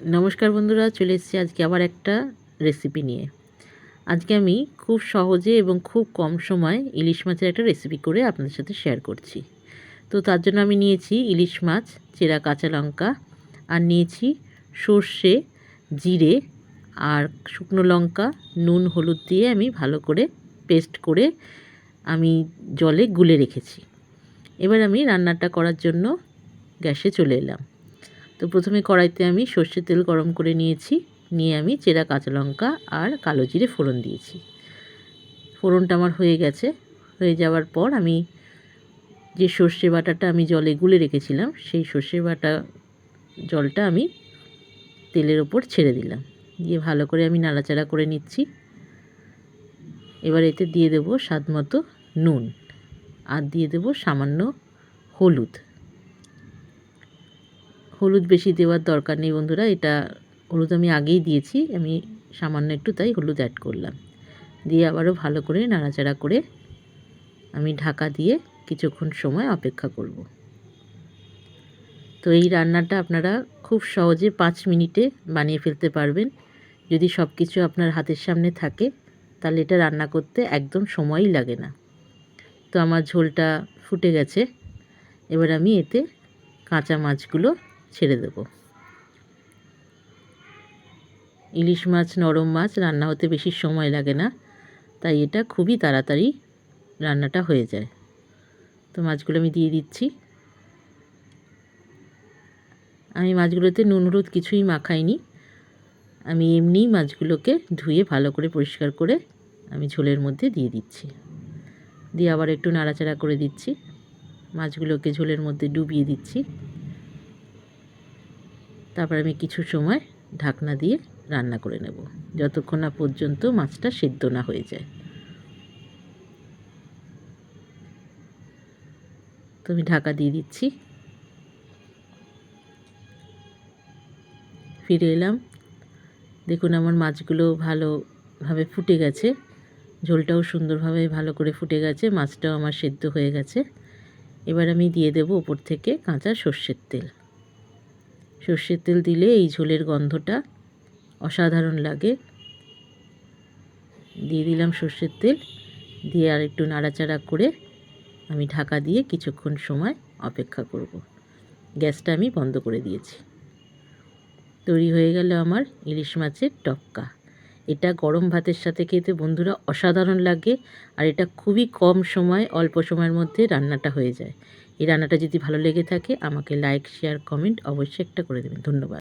নমস্কার বন্ধুরা, চলে এসেছি আজকে আবার একটা রেসিপি নিয়ে। আজকে আমি খুব সহজে এবং খুব কম সময় ইলিশ মাছের একটা রেসিপি করে আপনাদের সাথে শেয়ার করছি। তো তার জন্য আমি নিয়েছি ইলিশ মাছ, চেরা কাঁচা লঙ্কা, আর নিয়েছি সর্ষে, জিরে, আর শুকনো লঙ্কা, নুন, হলুদ দিয়ে আমি ভালো করে পেস্ট করে আমি জলে গুলে রেখেছি। এবার আমি রান্নাটা করার জন্য গ্যাসে চলে এলাম। তো প্রথমে কড়াইতে আমি সর্ষের তেল গরম করে নিয়েছি। নিয়ে আমি চেরা কাঁচা লঙ্কা আর কালো জিরে ফোড়ন দিয়েছি। ফোড়নটা আমার হয়ে গেছে। হয়ে যাওয়ার পর আমি যে সর্ষে বাটাটা আমি জলে গুলে রেখেছিলাম, সেই সর্ষে বাটা জলটা আমি তেলের ওপর ছেড়ে দিলাম। দিয়ে ভালো করে আমি নাড়াচাড়া করে নিচ্ছি। এবার এতে দিয়ে দেবো স্বাদ মতো নুন। আর দিয়ে দেবো সামান্য হলুদ। হলুদ বেশি দেওয়ার দরকার নেই বন্ধুরা, এটা হলুদ আমি আগেই দিয়েছি, আমি সামান্য একটু তাই হলুদ অ্যাড করলাম। দিয়ে আবারও ভালো করে নাড়াচাড়া করে আমি ঢাকা দিয়ে কিছুক্ষণ সময় অপেক্ষা করব। তো এই রান্নাটা আপনারা খুব সহজে পাঁচ মিনিটে বানিয়ে ফেলতে পারবেন। যদি সব কিছু আপনার হাতের সামনে থাকে, তাহলে এটা রান্না করতে একদম সময়ই লাগে না। তো আমার ঝোলটা ফুটে গেছে। এবার আমি এতে কাঁচা মাছগুলো ছেড়ে দেব। ইলিশ মাছ, নরম মাছ রান্না হতে বেশি সময় লাগে না, তাই এটা খুবই তাড়াতাড়ি রান্নাটা হয়ে যায়। তো মাছগুলো আমি দিয়ে দিচ্ছি। আমি মাছগুলোতে নুন, হলুদ কিছুই মাখাইনি। আমি এমনিই মাছগুলোকে ধুয়ে ভালো করে পরিষ্কার করে আমি ঝোলের মধ্যে দিয়ে দিচ্ছি। দিয়ে আবার একটু নাড়াচাড়া করে দিচ্ছি। মাছগুলোকে ঝোলের মধ্যে ডুবিয়ে দিচ্ছি। তারপর আমি কিছু সময় ঢাকনা দিয়ে রান্না করে নেব। যতক্ষণ না পর্যন্ত মাছটা সেদ্ধ না হয়ে যায়। তো আমি ঢাকা দিয়ে দিচ্ছি। ফিরে এলাম। দেখুন আমার মাছগুলো ভালোভাবে ফুটে গেছে। ঝোলটাও সুন্দরভাবে ভালো করে ফুটে গেছে। মাছটাও আমার সেদ্ধ হয়ে গেছে। এবার আমি দিয়ে দেবো ওপর থেকে কাঁচা সর্ষের তেল। সর্ষের তেল দিলে এই ঝোলের গন্ধটা অসাধারণ লাগে। দিয়ে দিলাম সর্ষের তেল। দিয়ে আর একটু নাড়াচাড়া করে আমি ঢাকা দিয়ে কিছুক্ষণ সময় অপেক্ষা করব। গ্যাসটা আমি বন্ধ করে দিয়েছি। তৈরি হয়ে গেল আমার ইলিশ মাছের টক্কা। এটা গরম ভাতের সাথে খেতে বন্ধুরা অসাধারণ লাগে আর এটা খুবই কম সময়, অল্প সময়ের মধ্যে রান্নাটা হয়ে যায়। এই রান্নাটা যদি ভালো লেগে থাকে, আমাকে লাইক শেয়ার কমেন্ট অবশ্যই একটা করে দেবেন। ধন্যবাদ।